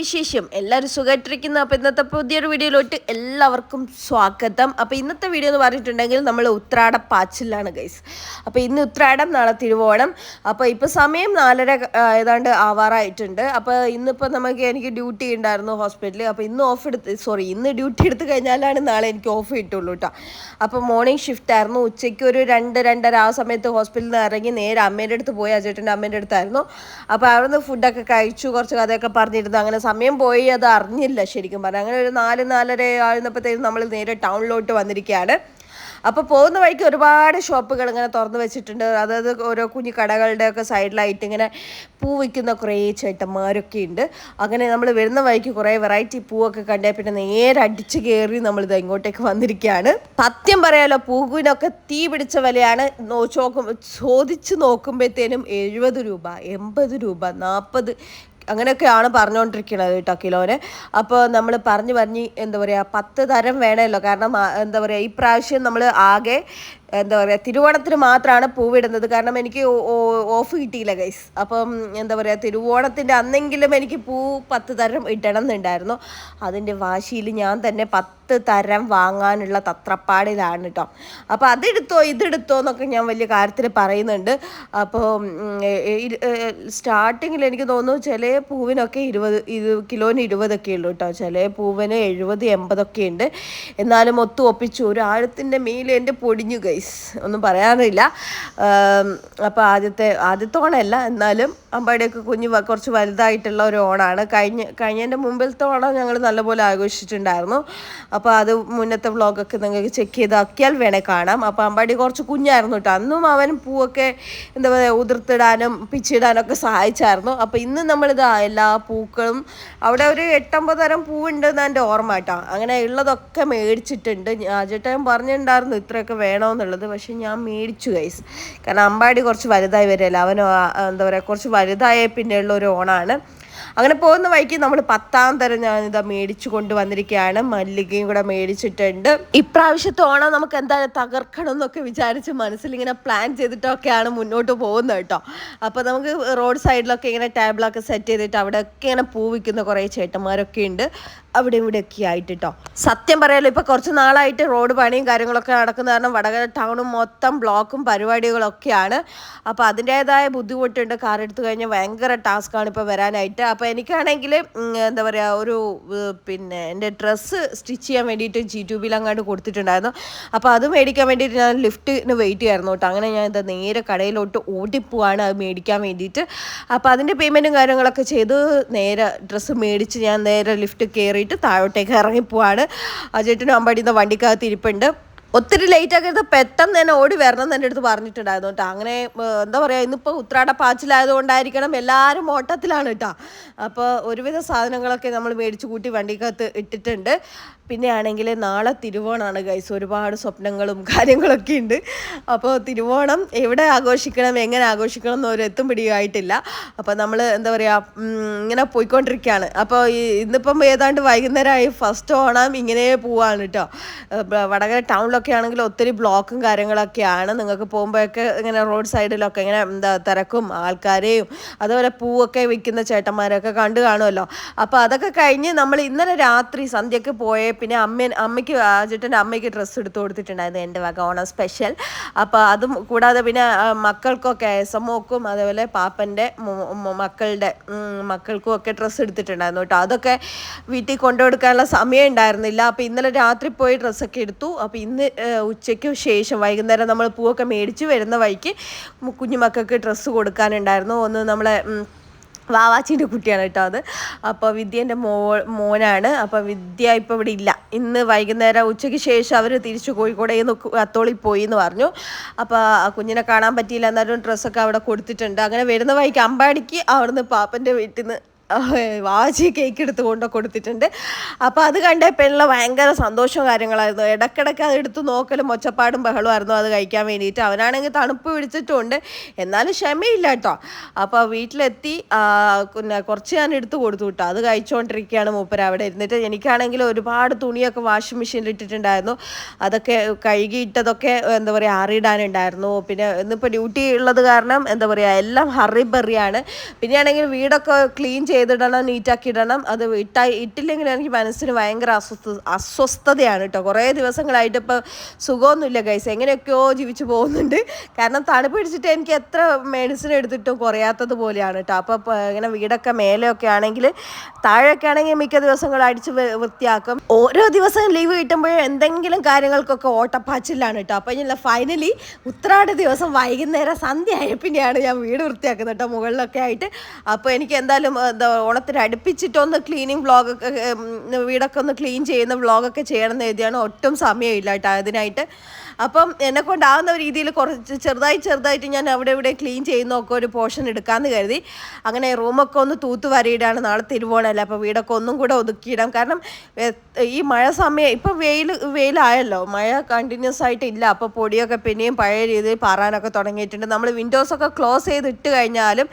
വിശേഷം? എല്ലാവരും സുഖമായിട്ടിരിക്കുന്നു. അപ്പോൾ ഇന്നത്തെ പുതിയൊരു വീഡിയോയിലോട്ട് എല്ലാവർക്കും സ്വാഗതം. അപ്പോൾ ഇന്നത്തെ വീഡിയോ എന്ന് പറഞ്ഞിട്ടുണ്ടെങ്കിൽ നമ്മൾ ഉത്രാട പാച്ചിലാണ് ഗൈസ് അപ്പോൾ ഇന്ന് ഉത്രാടം നാളെ തിരുവോണം. അപ്പോൾ ഇപ്പോൾ സമയം നാലര ഏതാണ്ട് ആവാറായിട്ടുണ്ട്. അപ്പോൾ ഇന്നിപ്പോൾ നമുക്ക് എനിക്ക് ഡ്യൂട്ടി ഉണ്ടായിരുന്നു ഹോസ്പിറ്റലിൽ അപ്പോൾ ഇന്ന് ഓഫ് എടുത്ത് സോറി ഇന്ന് ഡ്യൂട്ടി എടുത്ത് കഴിഞ്ഞാലാണ് നാളെ എനിക്ക് ഓഫ് കിട്ടുള്ളൂ കേട്ടോ അപ്പോൾ മോർണിംഗ് ഷിഫ്റ്റ് ആയിരുന്നു. ഉച്ചയ്ക്ക് ഒരു രണ്ട് രണ്ടര ആ സമയത്ത് ഹോസ്പിറ്റലിൽ നിന്ന് ഇറങ്ങി നേരെ അമ്മേന്റെ അടുത്ത് പോയി. അജേട്ടന്റെ അമ്മേന്റെ അടുത്തായിരുന്നു. അപ്പോൾ അവിടുന്ന് ഫുഡൊക്കെ കഴിച്ചു. കുറച്ച് കഥയൊക്കെ പറഞ്ഞിരുന്നു. അങ്ങനെ സമയം പോയി അത് അറിഞ്ഞില്ല ശരിക്കും പറഞ്ഞാൽ അങ്ങനെ ഒരു നാല് നാലര ആയിരുന്നപ്പോഴത്തേക്കും നമ്മൾ നേരെ ടൗണിലോട്ട് വന്നിരിക്കുകയാണ്. അപ്പോൾ പോകുന്ന വഴിക്ക് ഒരുപാട് ഷോപ്പുകൾ ഇങ്ങനെ തുറന്നു വെച്ചിട്ടുണ്ട്. അതായത് ഓരോ കുഞ്ഞു കടകളുടെ ഒക്കെ സൈഡിലായിട്ട് ഇങ്ങനെ പൂ വിൽക്കുന്ന കുറേ ചേട്ടന്മാരൊക്കെ ഉണ്ട്. അങ്ങനെ നമ്മൾ വരുന്ന വഴിക്ക് കുറേ വെറൈറ്റി പൂവൊക്കെ കണ്ടേ പിന്നെ നേരെ അടിച്ച് കയറി നമ്മളിത് ഇങ്ങോട്ടേക്ക് വന്നിരിക്കുകയാണ്. സത്യം പറയാലോ പൂവിനൊക്കെ തീ പിടിച്ച വിലയാണ്. ചോക്കും ചോദിച്ച് നോക്കുമ്പോഴത്തേനും എഴുപത് രൂപ എൺപത് രൂപ നാൽപ്പത് അങ്ങനെയൊക്കെയാണ് പറഞ്ഞുകൊണ്ടിരിക്കുന്നത് കേട്ടോ കിലോന്. അപ്പോൾ നമ്മൾ പറഞ്ഞു പറഞ്ഞ് എന്താ പറയുക പത്ത് തരം വേണമല്ലോ. കാരണം എന്താ പറയുക ഈ പ്രാവശ്യം നമ്മൾ ആകെ എന്താ പറയുക തിരുവോണത്തിന് മാത്രമാണ് പൂവിടുന്നത്. കാരണം എനിക്ക് ഓഫ് കിട്ടിയില്ല ഗൈസ് അപ്പം എന്താ പറയുക തിരുവോണത്തിന്റെ അന്നെങ്കിലും എനിക്ക് പൂ പത്ത് തരം ഇടണം എന്നുണ്ടായിരുന്നു അതിന്റെ വാശിയിൽ ഞാൻ തന്നെ പത്ത് തരം വാങ്ങാനുള്ള തത്രപ്പാടിലാണ് കേട്ടോ അപ്പോൾ അതെടുത്തോ ഇതെടുത്തോ എന്നൊക്കെ ഞാൻ വലിയ കാര്യത്തിൽ പറയുന്നുണ്ട്. അപ്പോൾ സ്റ്റാർട്ടിങ്ങിൽ എനിക്ക് തോന്നുന്നു ചില പൂവിനൊക്കെ ഇരുപത് ഇത് കിലോന് ഇരുപതൊക്കെ ഉള്ളൂ കേട്ടോ ചില പൂവിന് എഴുപത് എൺപതൊക്കെ ഉണ്ട്. എന്നാലും ഒത്തു ഒപ്പിച്ചു. ഒരു ആഴത്തിന്റെ മേലെ എന്റെ പൊടിഞ്ഞു ഗൈസ് ഒന്നും പറയാനില്ല. അപ്പോൾ ആദ്യത്തെ ആദ്യത്തെ ഓണമല്ല എന്നാലും അമ്പാടിയൊക്കെ കുഞ്ഞ് കുറച്ച് വലുതായിട്ടുള്ള ഒരു ഓണാണ്. കഴിഞ്ഞ കഴിഞ്ഞതിന്റെ മുമ്പിലത്തെ ഓണം ഞങ്ങൾ നല്ലപോലെ ആഘോഷിച്ചിട്ടുണ്ടായിരുന്നു. അപ്പോൾ അത് മുന്നത്തെ വ്ളോഗൊക്കെ നിങ്ങൾക്ക് ചെക്ക് ചെയ്താക്കിയാൽ വേണേൽ കാണാം. അപ്പോൾ അമ്പാടി കുറച്ച് കുഞ്ഞായിരുന്നു കേട്ടോ അന്നും അവൻ പൂവൊക്കെ എന്താ പറയുക ഉതിർത്തിടാനും പിച്ചിടാനൊക്കെ സഹായിച്ചായിരുന്നു. അപ്പോൾ ഇന്ന് നമ്മളിതാ എല്ലാ പൂക്കളും അവിടെ ഒരു എട്ടൊമ്പത് തരം പൂവുണ്ട് എന്റെ ഓർമ്മ കേട്ടോ അങ്ങനെ ഉള്ളതൊക്കെ മേടിച്ചിട്ടുണ്ട്. ചേട്ടൻ പറഞ്ഞിട്ടുണ്ടായിരുന്നു ഇത്രയൊക്കെ വേണമെന്നുള്ളത് പക്ഷെ ഞാൻ മേടിച്ചു ഗൈസ് കാരണം അമ്പാടി കുറച്ച് വലുതായി വരില്ല അവൻ എന്താ പറയുക കുറച്ച് വലുതായ പിന്നെയുള്ള ഒരു ഓണാണ്. അങ്ങനെ പോകുന്ന വഴിക്ക് നമ്മൾ പത്താം തരം ഇതാ മേടിച്ചു കൊണ്ടുവന്നിരിക്കുകയാണ്. മല്ലികയും കൂടെ മേടിച്ചിട്ടുണ്ട്. ഇപ്രാവശ്യത്തെ ഓണം നമുക്ക് എന്തായാലും തകർക്കണം എന്നൊക്കെ വിചാരിച്ച് മനസ്സിൽ ഇങ്ങനെ പ്ലാൻ ചെയ്തിട്ടൊക്കെയാണ് മുന്നോട്ട് പോകുന്നത് കേട്ടോ. അപ്പോൾ നമുക്ക് റോഡ് സൈഡിലൊക്കെ ഇങ്ങനെ ടേബിളൊക്കെ സെറ്റ് ചെയ്തിട്ട് അവിടെയൊക്കെ ഇങ്ങനെ പൂവിക്കുന്ന കുറേ ചേട്ടന്മാരൊക്കെ ഉണ്ട്. അവിടെ ഇവിടെ ഒക്കെ ആയിട്ട് കേട്ടോ സത്യം പറയാലോ ഇപ്പൊ കുറച്ച് നാളായിട്ട് റോഡ് പണിയും കാര്യങ്ങളൊക്കെ നടക്കുന്ന കാരണം വടകര ടൗണും മൊത്തം ബ്ലോക്കും പരിപാടികളൊക്കെയാണ്. അപ്പോൾ അതിന്റെതായ ബുദ്ധിമുട്ടുണ്ട്. കാർ എടുത്തു കഴിഞ്ഞാൽ ഭയങ്കര ടാസ്ക്കാണ് ഇപ്പോൾ വരാനായിട്ട്. അപ്പോൾ എനിക്കാണെങ്കിൽ എന്താ പറയുക ഒരു പിന്നെ എന്റെ ഡ്രസ്സ് സ്റ്റിച്ച് ചെയ്യാൻ വേണ്ടിയിട്ട് ജി ട്യൂബിൽ അങ്ങോട്ട് കൊടുത്തിട്ടുണ്ടായിരുന്നു. അപ്പോൾ അത് മേടിക്കാൻ വേണ്ടിയിട്ട് ഞാൻ ലിഫ്റ്റിന് വെയിറ്റ് ചെയ്യായിരുന്നു കേട്ടോ. അങ്ങനെ ഞാൻ എന്താ നേരെ കടയിലോട്ട് ഓടിപ്പോവാണ് അത് മേടിക്കാൻ വേണ്ടിയിട്ട്. അപ്പോൾ അതിന്റെ പേയ്മെന്റും കാര്യങ്ങളൊക്കെ ചെയ്ത് നേരെ ഡ്രസ്സ് മേടിച്ച് ഞാൻ നേരെ ലിഫ്റ്റ് കയറിയിട്ട് താഴോട്ടേക്ക് ഇറങ്ങിപ്പോവാണ്. ആ ചേട്ടനും അമ്പാടിന്ന് വണ്ടിക്കകത്ത് ഇരിപ്പുണ്ട്. ഒത്തിരി ലേറ്റ് ആക്കരുത് പെട്ടെന്ന് തന്നെ ഓടി വരണം എന്ന് എന്റെ അടുത്ത് പറഞ്ഞിട്ടുണ്ടായിരുന്നു കേട്ടോ. അങ്ങനെ എന്താ പറയുക ഇന്നിപ്പോൾ ഉത്രാട പാച്ചിലായതുകൊണ്ടായിരിക്കണം എല്ലാവരും ഓട്ടത്തിലാണ് കേട്ടോ. അപ്പോൾ ഒരുവിധ സാധനങ്ങളൊക്കെ നമ്മൾ മേടിച്ച് കൂട്ടി വണ്ടിക്കകത്ത് ഇട്ടിട്ടുണ്ട്. പിന്നെ ആണെങ്കിൽ നാളെ തിരുവോണമാണ് ഗൈസ് ഒരുപാട് സ്വപ്നങ്ങളും കാര്യങ്ങളൊക്കെ ഉണ്ട്. അപ്പോൾ തിരുവോണം എവിടെ ആഘോഷിക്കണം എങ്ങനെ ആഘോഷിക്കണം എന്ന് ഒരു എത്തും പിടിയായിട്ടില്ല. അപ്പോൾ നമ്മൾ എന്താ പറയുക ഇങ്ങനെ പോയിക്കൊണ്ടിരിക്കുകയാണ് അപ്പോൾ ഇന്നിപ്പം ഏതാണ്ട് വൈകുന്നേരമായി ഫസ്റ്റ് ഓണം ഇങ്ങനെ പോവാണ് കേട്ടോ. വടകര ടൗണിലൊക്കെ ആണെങ്കിൽ ഒത്തിരി ബ്ലോക്കും കാര്യങ്ങളൊക്കെയാണ്. നിങ്ങൾക്ക് പോകുമ്പോഴൊക്കെ ഇങ്ങനെ റോഡ് സൈഡിലൊക്കെ ഇങ്ങനെ എന്താ തിരക്കും ആൾക്കാരെയും അതുപോലെ പൂവൊക്കെ വിൽക്കുന്ന ചേട്ടന്മാരൊക്കെ കണ്ടു കാണുമല്ലോ. അപ്പോൾ അതൊക്കെ കഴിഞ്ഞ് നമ്മൾ ഇന്നലെ രാത്രി സന്ധ്യക്ക് പോയേ പിന്നെ അമ്മ അമ്മയ്ക്ക് ചേട്ടന്റെ അമ്മയ്ക്ക് ഡ്രസ്സ് എടുത്ത് കൊടുത്തിട്ടുണ്ടായിരുന്നു എന്റെ വക ഓണം സ്പെഷ്യൽ അപ്പോൾ അതും കൂടാതെ പിന്നെ മക്കൾക്കൊക്കെ എസമോക്കും അതേപോലെ പാപ്പന്റെ മക്കളുടെ മക്കൾക്കും ഒക്കെ ഡ്രസ്സ് എടുത്തിട്ടുണ്ടായിരുന്നു കേട്ടോ. അതൊക്കെ വീട്ടിൽ കൊണ്ടുകൊടുക്കാനുള്ള സമയം ഉണ്ടായിരുന്നില്ല. അപ്പോൾ ഇന്നലെ രാത്രി പോയി ഡ്രസ്സൊക്കെ എടുത്തു. അപ്പോൾ ഇന്ന് ഉച്ചയ്ക്ക് ശേഷം വൈകുന്നേരം നമ്മൾ പൂവൊക്കെ മേടിച്ച് വരുന്ന വഴിക്ക് കുഞ്ഞുമക്കൾക്ക് ഡ്രസ്സ് കൊടുക്കാനുണ്ടായിരുന്നു. ഒന്ന് നമ്മളെ വാവാച്ചീന്റെ കുട്ടിയാണ് കേട്ടോ അത്. അപ്പോൾ വിദ്യേന്റെ മോ മോനാണ്. അപ്പോൾ വിദ്യ ഇപ്പോൾ ഇവിടെ ഇല്ല. ഇന്ന് വൈകുന്നേരം ഉച്ചയ്ക്ക് ശേഷം അവർ തിരിച്ചു കോഴിക്കോട് നിന്ന് അത്തോളി പോയി എന്ന് പറഞ്ഞു. അപ്പോൾ കുഞ്ഞിനെ കാണാൻ പറ്റിയില്ല. എന്നാലും ഡ്രസ്സൊക്കെ അവിടെ കൊടുത്തിട്ടുണ്ട്. അങ്ങനെ വരുന്ന വഴിക്ക് അമ്പാടിക്ക് അവിടുന്ന് പാപ്പന്റെ വീട്ടിൽ നിന്ന് വാച്ചി കേക്ക് എടുത്ത് കൊണ്ട് കൊടുത്തിട്ടുണ്ട്. അപ്പോൾ അത് കണ്ടപ്പോഴുള്ള ഭയങ്കര സന്തോഷവും കാര്യങ്ങളായിരുന്നു. ഇടയ്ക്കിടയ്ക്ക് അത് എടുത്ത് നോക്കലും ഒച്ചപ്പാടും ബഹളമായിരുന്നു അത് കഴിക്കാൻ വേണ്ടിയിട്ട്. അവനാണെങ്കിൽ തണുപ്പ് പിടിച്ചിട്ടുണ്ട്. എന്നാലും ക്ഷമയില്ല കേട്ടോ. അപ്പോൾ വീട്ടിലെത്തി പിന്നെ കുറച്ച് ഞാൻ എടുത്ത് കൊടുത്തു കേട്ടോ. അത് കഴിച്ചുകൊണ്ടിരിക്കുകയാണ് മൂപ്പര അവിടെ ഇരുന്നിട്ട്. എനിക്കാണെങ്കിൽ ഒരുപാട് തുണിയൊക്കെ വാഷിംഗ് മെഷീനിൽ ഇട്ടിട്ടുണ്ടായിരുന്നു. അതൊക്കെ കഴുകിയിട്ടതൊക്കെ എന്താ പറയുക ആറിയിടാനുണ്ടായിരുന്നു പിന്നെ ഇന്നിപ്പോൾ ഡ്യൂട്ടി ഉള്ളത് കാരണം എന്താ പറയുക എല്ലാം ഹറി ബറിയാണ് പിന്നെയാണെങ്കിൽ വീടൊക്കെ ക്ലീൻ ചെയ്ത് ചെയ്തിടണം നീറ്റാക്കി ഇടണം അത് ഇട്ട ഇട്ടില്ലെങ്കിൽ എനിക്ക് മനസ്സിന് ഭയങ്കര അസ്വസ്ഥ അസ്വസ്ഥതയാണ് കേട്ടോ കുറേ ദിവസങ്ങളായിട്ട് ഇപ്പോൾ സുഖമൊന്നുമില്ല ഗൈസ് എങ്ങനെയൊക്കെയോ ജീവിച്ചു പോകുന്നുണ്ട്. കാരണം തണുപ്പ് പിടിച്ചിട്ട് എനിക്ക് എത്ര മെഡിസിൻ എടുത്തിട്ടും കുറയാത്തത് പോലെയാണ് കേട്ടോ അപ്പോൾ ഇങ്ങനെ വീടൊക്കെ മേലെയൊക്കെ ആണെങ്കിൽ താഴെയൊക്കെ ആണെങ്കിൽ മിക്ക വൃ- വൃത്തിയാക്കും. ഓരോ ദിവസം ലീവ് കിട്ടുമ്പോൾ എന്തെങ്കിലും കാര്യങ്ങൾക്കൊക്കെ ഓട്ടപ്പാച്ചിലാണ് കേട്ടോ അപ്പോൾ ഞാൻ ഫൈനലി ഉത്രാട ദിവസം വൈകുന്നേരം സന്ധ്യ ആയ ഞാൻ വീട് വൃത്തിയാക്കുന്നത് കേട്ടോ മുകളിലൊക്കെ ആയിട്ട്. അപ്പോൾ എനിക്ക് എന്തായാലും എന്താ ഓണത്തിന് അടുപ്പിച്ചിട്ടൊന്ന് ക്ലീനിങ് വ്ളോഗൊക്കെ വീടൊക്കെ ഒന്ന് ക്ലീൻ ചെയ്യുന്ന വ്ളോഗൊക്കെ ചെയ്യണം എന്ന് എഴുതിയാണ് ഒട്ടും സമയമില്ല കേട്ടോ അതിനായിട്ട്. അപ്പം എന്നെ കൊണ്ടാവുന്ന രീതിയിൽ കുറച്ച് ചെറുതായി ചെറുതായിട്ട് ഞാൻ അവിടെ ഇവിടെ ക്ലീൻ ചെയ്യുന്നൊക്കെ ഒരു പോർഷൻ എടുക്കാമെന്ന് കരുതി. അങ്ങനെ റൂമൊക്കെ ഒന്ന് തൂത്ത് വരയിടാണ് നാളെ തിരുവോണമല്ല അപ്പോൾ വീടൊക്കെ ഒന്നും കൂടെ ഒതുക്കിയിടാം കാരണം ഈ മഴ സമയം ഇപ്പം വെയിൽ വെയിലായല്ലോ മഴ കണ്ടിന്യൂസ് ആയിട്ട് ഇല്ല. അപ്പോൾ പൊടിയൊക്കെ പിന്നെയും പഴയ രീതിയിൽ പാറാനൊക്കെ തുടങ്ങിയിട്ടുണ്ട്. നമ്മൾ വിൻഡോസൊക്കെ ക്ലോസ് ചെയ്ത് ഇട്ട് കഴിഞ്ഞാലും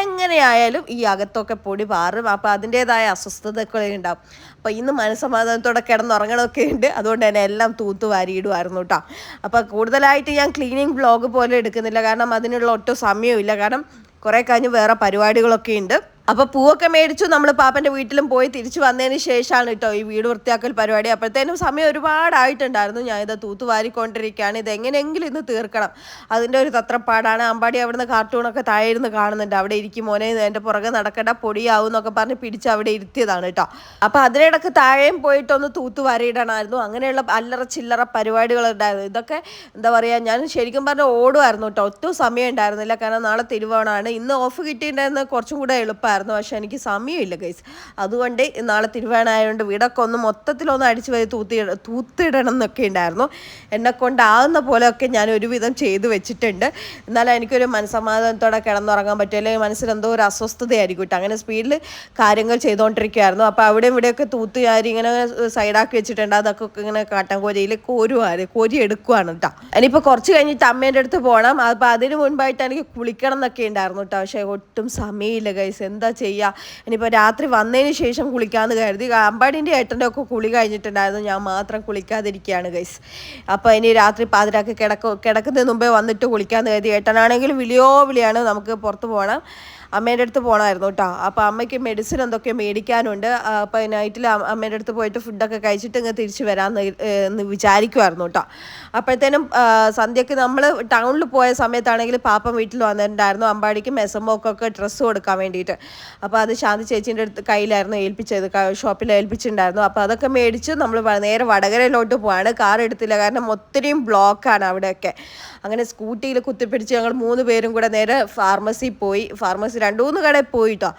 എങ്ങനെയായാലും ഈ അകത്തൊക്കെ പൊടി പാറും. അപ്പോൾ അതിന്റേതായ അസ്വസ്ഥതകളെ ഉണ്ടാവും. അപ്പോൾ ഇന്ന് മനസ്സമാധാനത്തോടെ കിടന്നുറങ്ങണമൊക്കെ ഉണ്ട്. അതുകൊണ്ട് തന്നെ എല്ലാം തൂത്ത് വാരിയിടുമായിരുന്നു കേട്ടോ അപ്പോൾ കൂടുതലായിട്ട് ഞാൻ ക്ലീനിങ് ബ്ലോഗ് പോലെ എടുക്കുന്നില്ല. കാരണം അതിനുള്ള ഒട്ടും സമയമില്ല കാരണം കുറേ കഴിഞ്ഞ് വേറെ പരിപാടികളൊക്കെ ഉണ്ട്. അപ്പോൾ പൂവൊക്കെ മേടിച്ചു. നമ്മൾ പാപ്പന്റെ വീട്ടിലും പോയി തിരിച്ചു വന്നതിന് ശേഷമാണ് കേട്ടോ ഈ വീട് വൃത്തിയാക്കൽ പരിപാടി. അപ്പോഴത്തേനും സമയം ഒരുപാടായിട്ടുണ്ടായിരുന്നു. ഞാൻ ഇത് തൂത്തുവാരിക്കൊണ്ടിരിക്കുകയാണ് ഇത് എങ്ങനെയെങ്കിലും ഇന്ന് തീർക്കണം. അതിന്റെ ഒരു തത്രപ്പാടാണ്. അമ്പാടി അവിടുന്ന് കാർട്ടൂണൊക്കെ താഴെ കാണുന്നുണ്ട്. അവിടെ ഇരിക്കും മോനെ എന്റെ പുറകെ നടക്കണ്ട പൊടിയാവും എന്നൊക്കെ പറഞ്ഞ് പിടിച്ച് അവിടെ ഇരുത്തിയതാണ് കേട്ടോ അപ്പോൾ അതിനിടക്ക് താഴെയും പോയിട്ടൊന്ന് തൂത്ത് വാരിയിടണമായിരുന്നു. അങ്ങനെയുള്ള അല്ലറ ചില്ലറ പരിപാടികൾ ഉണ്ടായിരുന്നു. ഇതൊക്കെ എന്താ പറയുക ഞാൻ ശരിക്കും പറഞ്ഞാൽ ഓടുമായിരുന്നു കേട്ടോ ഒട്ടും സമയം ഉണ്ടായിരുന്നില്ല. കാരണം നാളെ തിരുവോണമാണ്. ഇന്ന് ഓഫ് കിട്ടിയിട്ടുണ്ടായിരുന്ന കുറച്ചും കൂടെ എളുപ്പമായിരുന്നു പക്ഷെ എനിക്ക് സമയമില്ല ഗൈസ്. അതുകൊണ്ട് നാളെ തിരുവോണമായതുകൊണ്ട് വീടൊക്കെ ഒന്ന് മൊത്തത്തിലൊന്ന് അടിച്ച് വരി തൂത്തി തൂത്തിടണം എന്നൊക്കെ ഉണ്ടായിരുന്നു. എന്നെ കൊണ്ടാവുന്ന പോലെയൊക്കെ ഞാൻ ഒരുവിധം ചെയ്തു വെച്ചിട്ടുണ്ട്. എന്നാലും എനിക്കൊരു മനസ്സമാധാനത്തോടെ കിടന്നുറങ്ങാൻ പറ്റും. അല്ലെങ്കിൽ മനസ്സിലെന്തോ ഒരു അസ്വസ്ഥതയായിരിക്കും കേട്ടോ. അങ്ങനെ സ്പീഡിൽ കാര്യങ്ങൾ ചെയ്തുകൊണ്ടിരിക്കുകയായിരുന്നു അപ്പോൾ അവിടെയും ഇവിടെയൊക്കെ തൂത്ത് കാര്യം ഇങ്ങനെ സൈഡാക്കി വെച്ചിട്ടുണ്ട്. അതൊക്കെ ഇങ്ങനെ കാട്ടൻ കോരിയിൽ കോരുവാണ് കോരി എടുക്കുവാണ് കേട്ടോ. ഇനിയിപ്പോൾ കുറച്ച് കഴിഞ്ഞിട്ട് അമ്മേന്റെ അടുത്ത് പോകണം അപ്പോൾ അതിന് മുൻപായിട്ട് എനിക്ക് കുളിക്കണം എന്നൊക്കെ ഉണ്ടായിരുന്നു കേട്ടോ. പക്ഷേ ഒട്ടും സമയമില്ല ഗൈസ്. എന്താ ചെയ്യുക ഇനിയിപ്പോൾ രാത്രി വന്നതിന് ശേഷം കുളിക്കാമെന്ന് കരുതി അമ്പാടിന്റെ ഏട്ടന്റെ ഒക്കെ കുളി കഴിഞ്ഞിട്ടുണ്ടായിരുന്നു. ഞാൻ മാത്രം കുളിക്കാതിരിക്കുകയാണ് ഗൈസ് അപ്പോൾ ഇനി രാത്രി പാതിരാക്ക് കിടക്ക കിടക്കുന്നതിന് മുമ്പേ വന്നിട്ട് കുളിക്കാമെന്ന് കരുതി. ഏട്ടനാണെങ്കിൽ വിളിയോ വിളിയാണ് നമുക്ക് പുറത്ത് പോകണം അമ്മേന്റെ അടുത്ത് പോകണമായിരുന്നു കേട്ടോ അപ്പോൾ അമ്മയ്ക്ക് മെഡിസിൻ എന്തൊക്കെ മേടിക്കാനുണ്ട് അപ്പോൾ നൈറ്റിൽ അമ്മേന്റെ അടുത്ത് പോയിട്ട് ഫുഡൊക്കെ കഴിച്ചിട്ട് ഇങ്ങ് തിരിച്ച് വരാമെന്ന് വിചാരിക്കുമായിരുന്നു കേട്ടോ അപ്പോഴത്തേനും സന്ധ്യക്ക് നമ്മൾ ടൗണിൽ പോയ സമയത്താണെങ്കിൽ പാപ്പം വീട്ടിൽ വന്നിട്ടുണ്ടായിരുന്നു അമ്പാടിക്ക് മെസ്സമ്പോക്കൊക്കെ ഡ്രസ്സ് കൊടുക്കാൻ വേണ്ടിയിട്ട്. അപ്പോൾ അത് ശാന്തി ചേച്ചീന്റെ അടുത്ത് കയ്യിലായിരുന്നു ഏൽപ്പിച്ചത് ഷോപ്പിൽ ഏൽപ്പിച്ചിട്ടുണ്ടായിരുന്നു. അപ്പോൾ അതൊക്കെ മേടിച്ച് നമ്മൾ നേരെ വടകരയിലോട്ട് പോവാണ്. കാർ എടുത്തില്ല കാരണം ഒത്തിരിയും ബ്ലോക്കാണ് അവിടെയൊക്കെ. അങ്ങനെ സ്കൂട്ടിയിൽ കുത്തിപ്പിടിച്ച് ഞങ്ങൾ മൂന്ന് പേരും കൂടെ നേരെ ഫാർമസി പോയി. ഫാർമസി രണ്ട് മൂന്ന് കടയിൽ പോയിട്ടോ.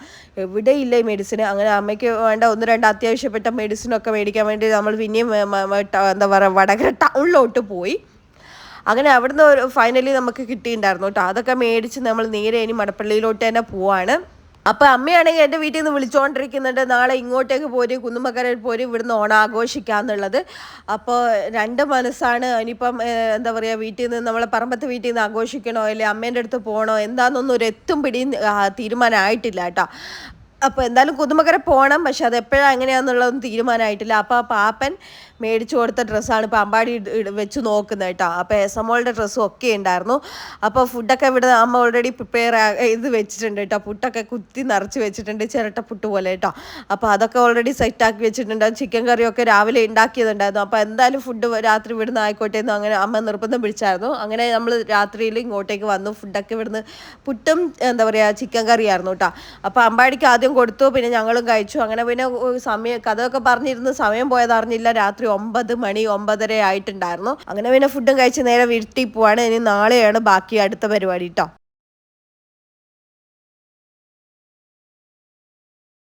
എവിടെ ഇല്ല ഈ മെഡിസിൻ അങ്ങനെ അമ്മയ്ക്ക് വേണ്ട ഒന്ന് രണ്ട് അത്യാവശ്യപ്പെട്ട മെഡിസിനൊക്കെ മേടിക്കാൻ വേണ്ടി നമ്മൾ പിന്നെയും എന്താ പറയുക വടകര ടൗണിലോട്ട് പോയി. അങ്ങനെ അവിടുന്ന് ഫൈനലി നമുക്ക് കിട്ടിയിട്ടുണ്ടായിരുന്നു കേട്ടോ. അതൊക്കെ മേടിച്ച് നമ്മൾ നേരെ ഇനി മടപ്പള്ളിയിലോട്ട് തന്നെ പോവാണ്. അപ്പോൾ അമ്മയാണെങ്കിൽ എന്റെ വീട്ടിൽ നിന്ന് വിളിച്ചുകൊണ്ടിരിക്കുന്നുണ്ട് നാളെ ഇങ്ങോട്ടേക്ക് പോര് കുന്നുമക്കരയിൽ പോര് ഇവിടുന്ന് ഓണം ആഘോഷിക്കാന്നുള്ളത് അപ്പോൾ രണ്ട് മനസ്സാണ്. ഇനിയിപ്പം എന്താ പറയുക വീട്ടിൽ നിന്ന് നമ്മളെ പറമ്പത്ത് വീട്ടിൽ നിന്ന് ആഘോഷിക്കണോ അല്ലെ അമ്മേന്റെ അടുത്ത് പോകണോ എന്താണെന്നൊന്നും ഒരു എത്തും പിടിയും തീരുമാനമായിട്ടില്ല കേട്ടോ. അപ്പോൾ എന്തായാലും കുതുമക്കര പോകണം പക്ഷെ അത് എപ്പോഴാണ് എങ്ങനെയാണെന്നുള്ളതൊന്നും തീരുമാനമായിട്ടില്ല അപ്പോൾ ആ പാപ്പൻ മേടിച്ചു കൊടുത്ത ഡ്രസ്സാണ് ഇപ്പോൾ അമ്പാടി വെച്ച് നോക്കുന്നത് കേട്ടോ. അപ്പോൾ എസ് എമ്മോളുടെ ഡ്രസ്സും ഒക്കെ ഉണ്ടായിരുന്നു. അപ്പോൾ ഫുഡൊക്കെ ഇവിടെ അമ്മ ഓൾറെഡി പ്രിപ്പയർ ഇത് വെച്ചിട്ടുണ്ട് കേട്ടോ. പുട്ടൊക്കെ കുത്തി നിറച്ച് വെച്ചിട്ടുണ്ട് ചിരട്ട പുട്ട് പോലെ കേട്ടോ. അപ്പോൾ അതൊക്കെ ഓൾറെഡി സെറ്റാക്കി വെച്ചിട്ടുണ്ട്. ചിക്കൻ കറിയൊക്കെ രാവിലെ ഉണ്ടാക്കിയതുണ്ടായിരുന്നു. അപ്പോൾ എന്തായാലും ഫുഡ് രാത്രി ഇവിടുന്ന് ആയിക്കോട്ടെ എന്ന് അങ്ങനെ അമ്മ നിർബന്ധം പിടിച്ചായിരുന്നു. അങ്ങനെ നമ്മൾ രാത്രിയിൽ ഇങ്ങോട്ടേക്ക് വന്നു. ഫുഡൊക്കെ ഇവിടുന്ന് പുട്ടും എന്താ പറയുക ചിക്കൻ കറിയായിരുന്നു കേട്ടോ. അപ്പോൾ അമ്പാടിക്ക് ആദ്യം കൊടുത്തു പിന്നെ ഞങ്ങളും കഴിച്ചു. അങ്ങനെ പിന്നെ സമയം കഥയൊക്കെ പറഞ്ഞിരുന്ന്. സമയം പോയത് അറിഞ്ഞില്ല രാത്രി ഒമ്പത് മണി ഒമ്പതര ആയിട്ടുണ്ടായിരുന്നു. അങ്ങനെ പിന്നെ ഫുഡും കഴിച്ച് നേരെ വീട്ടിൽ പോവാണ്. ഇനി നാളെയാണ് ബാക്കി അടുത്ത പരിപാടി കേട്ടോ